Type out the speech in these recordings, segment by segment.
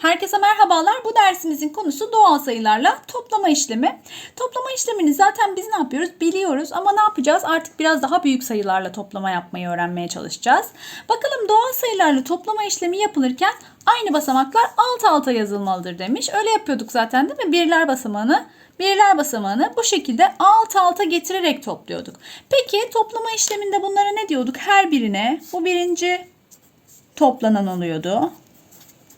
Herkese merhabalar. Bu dersimizin konusu doğal sayılarla toplama işlemi. Toplama işlemini zaten biz ne yapıyoruz biliyoruz ama ne yapacağız? Artık biraz daha büyük sayılarla toplama yapmayı öğrenmeye çalışacağız. Bakalım doğal sayılarla toplama işlemi yapılırken aynı basamaklar alt alta yazılmalıdır demiş. Öyle yapıyorduk zaten değil mi? Birler basamağını birler basamağını bu şekilde alt alta getirerek topluyorduk. Peki toplama işleminde bunlara ne diyorduk? Her birine bu birinci toplanan oluyordu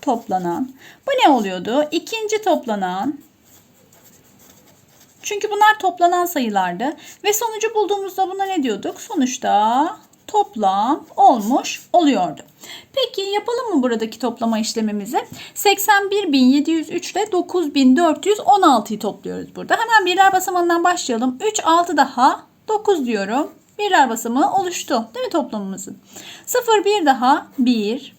toplanan. Bu ne oluyordu? İkinci toplanan. Çünkü bunlar toplanan sayılardı. Ve sonucu bulduğumuzda buna ne diyorduk? Sonuçta toplam olmuş oluyordu. Peki yapalım mı buradaki toplama işlemimizi? 81.703 ile 9.416'yı topluyoruz burada. Hemen birler basamağından başlayalım. 3, 6 daha 9 diyorum. Birler basamağı oluştu. Değil mi toplamımızın? 0, 1 daha 1,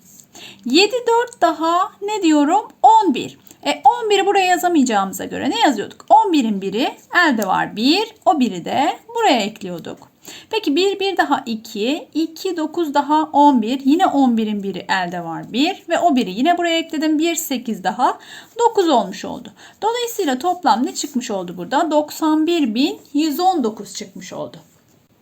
7 4 daha ne diyorum? 11. E 11'i buraya yazamayacağımıza göre ne yazıyorduk? 11'in biri elde var 1. O biri de buraya ekliyorduk. Peki 1 1 daha 2. 2 9 daha 11. Yine 11'in biri elde var 1. Ve o biri yine buraya ekledim. 1 8 daha 9 olmuş oldu. Dolayısıyla toplam ne çıkmış oldu burada? 91.119 çıkmış oldu.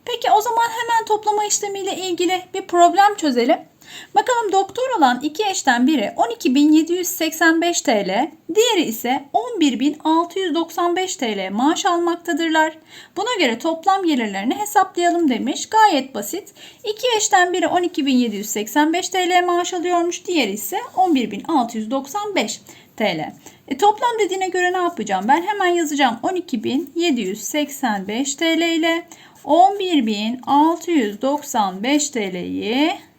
Peki o zaman hemen toplama işlemiyle ilgili bir problem çözelim. Bakalım doktor olan iki eşten biri 12.785 TL, diğeri ise 11.695 TL maaş almaktadırlar. Buna göre toplam gelirlerini hesaplayalım demiş. Gayet basit. İki eşten biri 12.785 TL maaş alıyormuş, diğeri ise 11.695 TL. E, toplam dediğine göre ne yapacağım? Ben hemen yazacağım 12.785 TL ile 11.695 TL'yi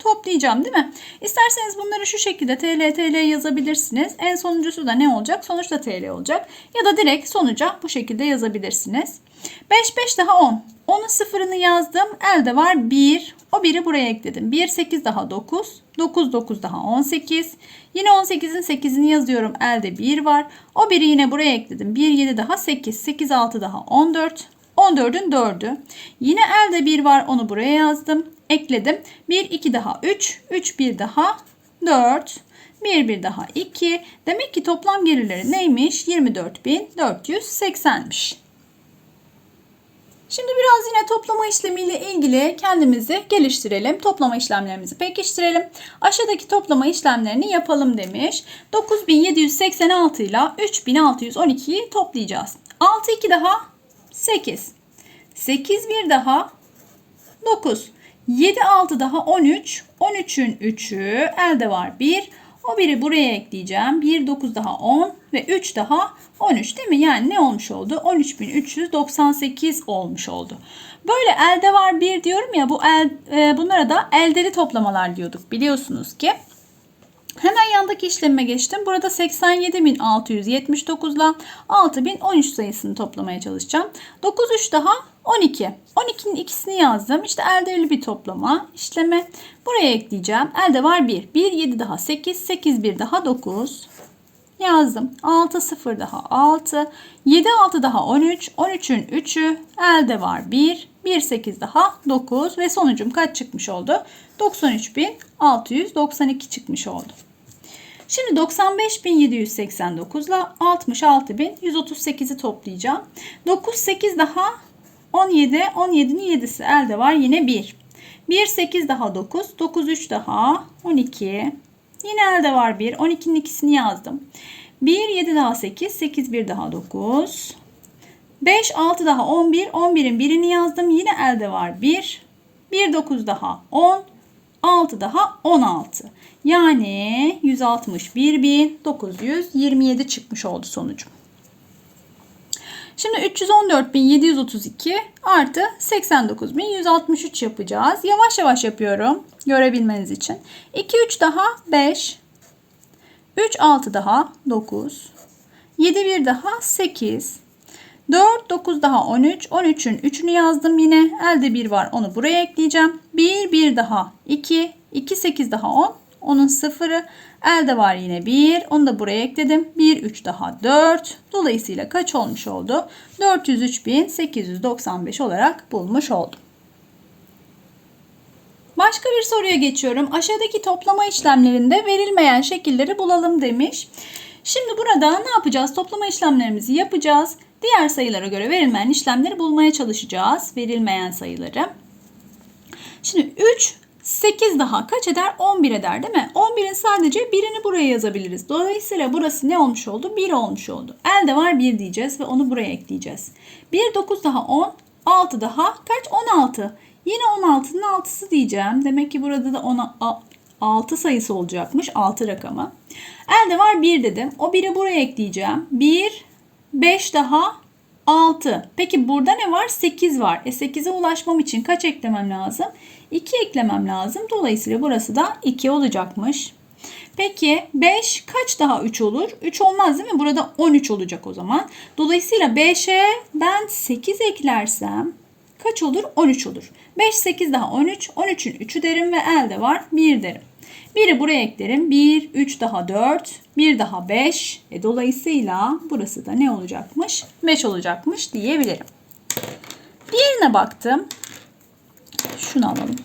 toplayacağım değil mi? İsterseniz bunları şu şekilde TL TL yazabilirsiniz. En sonuncusu da ne olacak? Sonuçta TL olacak. Ya da direkt sonuca bu şekilde yazabilirsiniz. 5 5 daha 10. 10'un sıfırını yazdım. Elde var 1. O biri buraya ekledim. 1 8 daha 9. 9 9 daha 18. Yine 18'in 8'ini yazıyorum. Elde 1 var. O biri yine buraya ekledim. 1 7 daha 8. 8 6 daha 14. 14'ün 4'ü. Yine elde 1 var. Onu buraya yazdım ekledim. 1, 2 daha 3, 3, 1 daha 4, 1, 1 daha 2. Demek ki toplam gelirleri neymiş? 24.480'miş. Şimdi biraz yine toplama işlemiyle ilgili kendimizi geliştirelim. Toplama işlemlerimizi pekiştirelim. Aşağıdaki toplama işlemlerini yapalım demiş. 9786 ile 3612'yi toplayacağız. 6 2 daha 8. 8 1 daha 9. 7 6 daha 13. 13'ün 3'ü elde var 1. O biri buraya ekleyeceğim. 1 9 daha 10 ve 3 daha 13 değil mi? Yani ne olmuş oldu? 13.398 olmuş oldu. Böyle elde var 1 diyorum ya bu el, e, bunlara da eldeli toplamalar diyorduk biliyorsunuz ki. Hemen yandaki işleme geçtim. Burada 87.679 ile 6013 sayısını toplamaya çalışacağım. 9 3 daha 12. 12'nin ikisini yazdım. İşte eldeli bir toplama işlemi. Buraya ekleyeceğim. Elde var 1. 1 7 daha 8. 8 1 daha 9. Yazdım. 6 0 daha 6. 7 6 daha 13. 13'ün 3'ü. Elde var 1. 1 8 daha 9 ve sonucum kaç çıkmış oldu? 93.692 çıkmış oldu. Şimdi 95.789 ile 66.138'i toplayacağım. 9 8 daha 17. 17'nin 7'si elde var. Yine 1. 1 8 daha 9. 9 3 daha 12. Yine elde var 1. 12'nin ikisini yazdım. 1 7 daha 8. 8 1 daha 9. 5 6 daha 11. 11'in birini yazdım. Yine elde var 1. 1 9 daha 10. 6 daha 16. Yani 161.927 çıkmış oldu sonucum. Şimdi 314.732 artı 89.163 yapacağız. Yavaş yavaş yapıyorum görebilmeniz için. 2 3 daha 5. 3 6 daha 9. 7 1 daha 8. 4 9 daha 13. 13'ün 3'ünü yazdım yine. Elde 1 var onu buraya ekleyeceğim. 1 1 daha 2. 2 8 daha 10. Onun sıfırı. Elde var yine 1. Onu da buraya ekledim. 1 3 daha 4. Dolayısıyla kaç olmuş oldu? 403.895 olarak bulmuş oldum. Başka bir soruya geçiyorum. Aşağıdaki toplama işlemlerinde verilmeyen şekilleri bulalım demiş. Şimdi burada ne yapacağız? Toplama işlemlerimizi yapacağız. Diğer sayılara göre verilmeyen işlemleri bulmaya çalışacağız. Verilmeyen sayıları. Şimdi 3, 8 daha kaç eder? 11 eder değil mi? 11'in sadece birini buraya yazabiliriz. Dolayısıyla burası ne olmuş oldu? 1 olmuş oldu. Elde var 1 diyeceğiz ve onu buraya ekleyeceğiz. 1, 9 daha 10, 6 daha kaç? 16. Yine 16'nın 6'sı diyeceğim. Demek ki burada da 10, 6 sayısı olacakmış. 6 rakamı. Elde var 1 dedim. O 1'i buraya ekleyeceğim. 1, 5 daha 6. Peki burada ne var? 8 var. E 8'e ulaşmam için kaç eklemem lazım? 2 eklemem lazım. Dolayısıyla burası da 2 olacakmış. Peki 5 kaç daha 3 olur? 3 olmaz değil mi? Burada 13 olacak o zaman. Dolayısıyla 5'e ben 8 eklersem kaç olur? 13 olur. 5, 8 daha 13. 13'ün 3'ü derim ve elde var 1 derim. 1'i buraya eklerim. 1, 3 daha 4, 1 daha 5. E, dolayısıyla burası da ne olacakmış? 5 olacakmış diyebilirim. Diğerine baktım. Şunu alalım.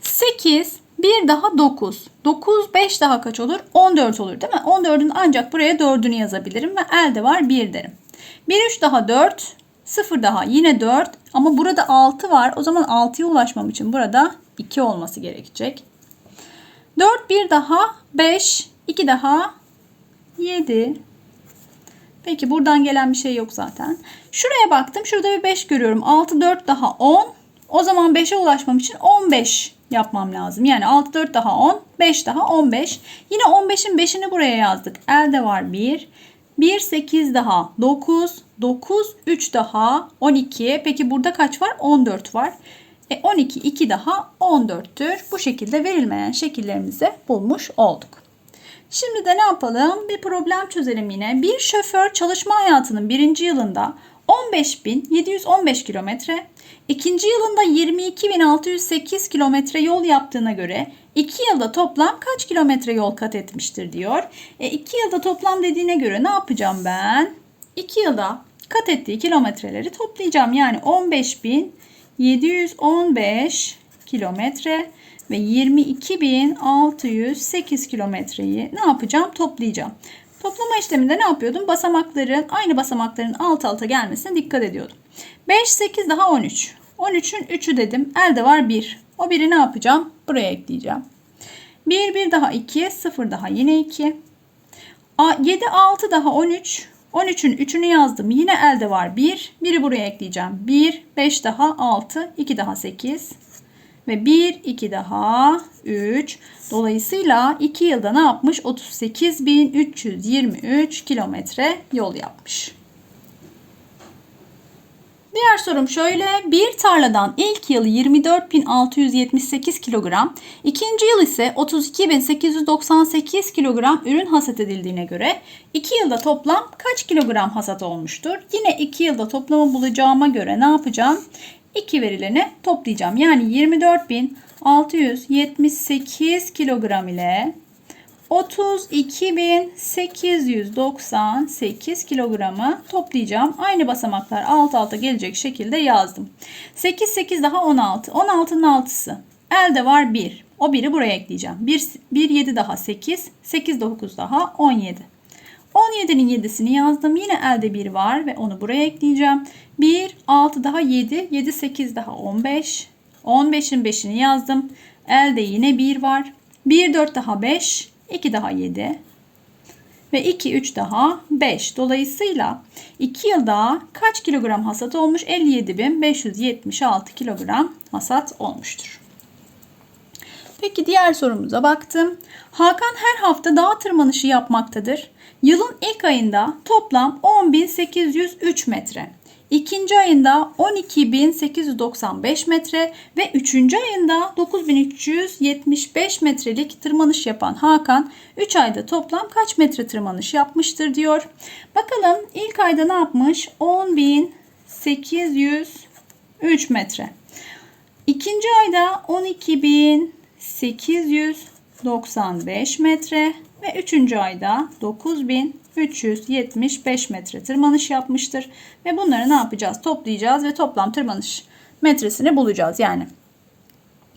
8, 1 daha 9. 9, 5 daha kaç olur? 14 olur değil mi? 14'ün ancak buraya 4'ünü yazabilirim ve elde var 1 derim. 1, 3 daha 4, 0 daha yine 4 ama burada 6 var. O zaman 6'ya ulaşmam için burada 2 olması gerekecek. 4 bir daha 5 2 daha 7 Peki buradan gelen bir şey yok zaten. Şuraya baktım. Şurada bir 5 görüyorum. 6 4 daha 10. O zaman 5'e ulaşmam için 15 yapmam lazım. Yani 6 4 daha 10, 5 daha 15. Yine 15'in 5'ini buraya yazdık. Elde var 1. 1 8 daha 9, 9 3 daha 12. Peki burada kaç var? 14 var. E 12 2 daha 14'tür. Bu şekilde verilmeyen şekillerimizi bulmuş olduk. Şimdi de ne yapalım? Bir problem çözelim yine. Bir şoför çalışma hayatının birinci yılında 15.715 kilometre, ikinci yılında 22.608 kilometre yol yaptığına göre 2 yılda toplam kaç kilometre yol kat etmiştir diyor. E 2 yılda toplam dediğine göre ne yapacağım ben? 2 yılda kat ettiği kilometreleri toplayacağım. Yani 15.715 kilometre ve 22.608 kilometreyi ne yapacağım? Toplayacağım. Toplama işleminde ne yapıyordum? Basamakların aynı basamakların alt alta gelmesine dikkat ediyordum. 5, 8 daha 13. 13'ün 3'ü dedim. Elde var 1. O biri ne yapacağım? Buraya ekleyeceğim. 1, 1 daha 2, 0 daha yine 2. 7, 6 daha 13. 13'ün 3'ünü yazdım. Yine elde var 1. Biri buraya ekleyeceğim. 1, 5 daha 6, 2 daha 8. Ve 1, 2 daha 3. Dolayısıyla 2 yılda ne yapmış? 38.323 kilometre yol yapmış. Diğer sorum şöyle. Bir tarladan ilk yıl 24.678 kilogram, ikinci yıl ise 32.898 kilogram ürün hasat edildiğine göre 2 yılda toplam kaç kilogram hasat olmuştur? Yine 2 yılda toplamı bulacağıma göre ne yapacağım? 2 verilerini toplayacağım. Yani 24.678 kilogram ile 32.898 kilogramı toplayacağım. Aynı basamaklar alt alta gelecek şekilde yazdım. 8 8 daha 16. 16'nın 6'sı. Elde var 1. O 1'i buraya ekleyeceğim. 1, 1 7 daha 8. 8 9 daha 17. 17'nin 7'sini yazdım. Yine elde 1 var ve onu buraya ekleyeceğim. 1, 6 daha 7. 7, 8 daha 15. 15'in 5'ini yazdım. Elde yine 1 var. 1, 4 daha 5. 2 daha 7 ve 2 3 daha 5. Dolayısıyla 2 yılda kaç kilogram hasat olmuş? 57.576 kilogram hasat olmuştur. Peki diğer sorumuza baktım. Hakan her hafta dağ tırmanışı yapmaktadır. Yılın ilk ayında toplam 10.803 metre. İkinci ayında 12.895 metre ve üçüncü ayında 9.375 metrelik tırmanış yapan Hakan 3 ayda toplam kaç metre tırmanış yapmıştır diyor. Bakalım ilk ayda ne yapmış? 10.803 metre. İkinci ayda 12.895 metre ve üçüncü ayda 9375 metre tırmanış yapmıştır. Ve bunları ne yapacağız? Toplayacağız ve toplam tırmanış metresini bulacağız. Yani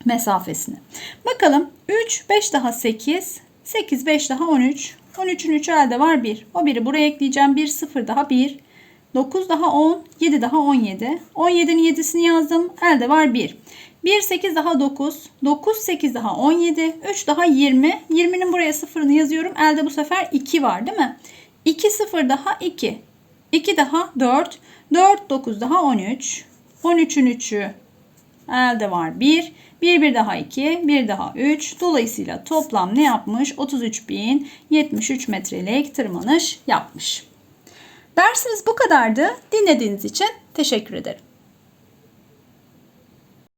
mesafesini. Bakalım 3, 5 daha 8, 8, 5 daha 13. 13'ün 3'ü elde var 1. O 1'i buraya ekleyeceğim. 1, 0 daha 1. 9 daha 10, 7 daha 17. 17'nin 7'sini yazdım. Elde var 1. 1, 8 daha 9. 9, 8 daha 17. 3 daha 20. 20'nin buraya sıfırını yazıyorum. Elde bu sefer 2 var değil mi? 2, 0 daha 2. 2 daha 4. 4, 9 daha 13. 13'ün 3'ü elde var 1. 1 bir daha 2, bir daha 3. Dolayısıyla toplam ne yapmış? 33.073 metrelik tırmanış yapmış. Dersimiz bu kadardı. Dinlediğiniz için teşekkür ederim.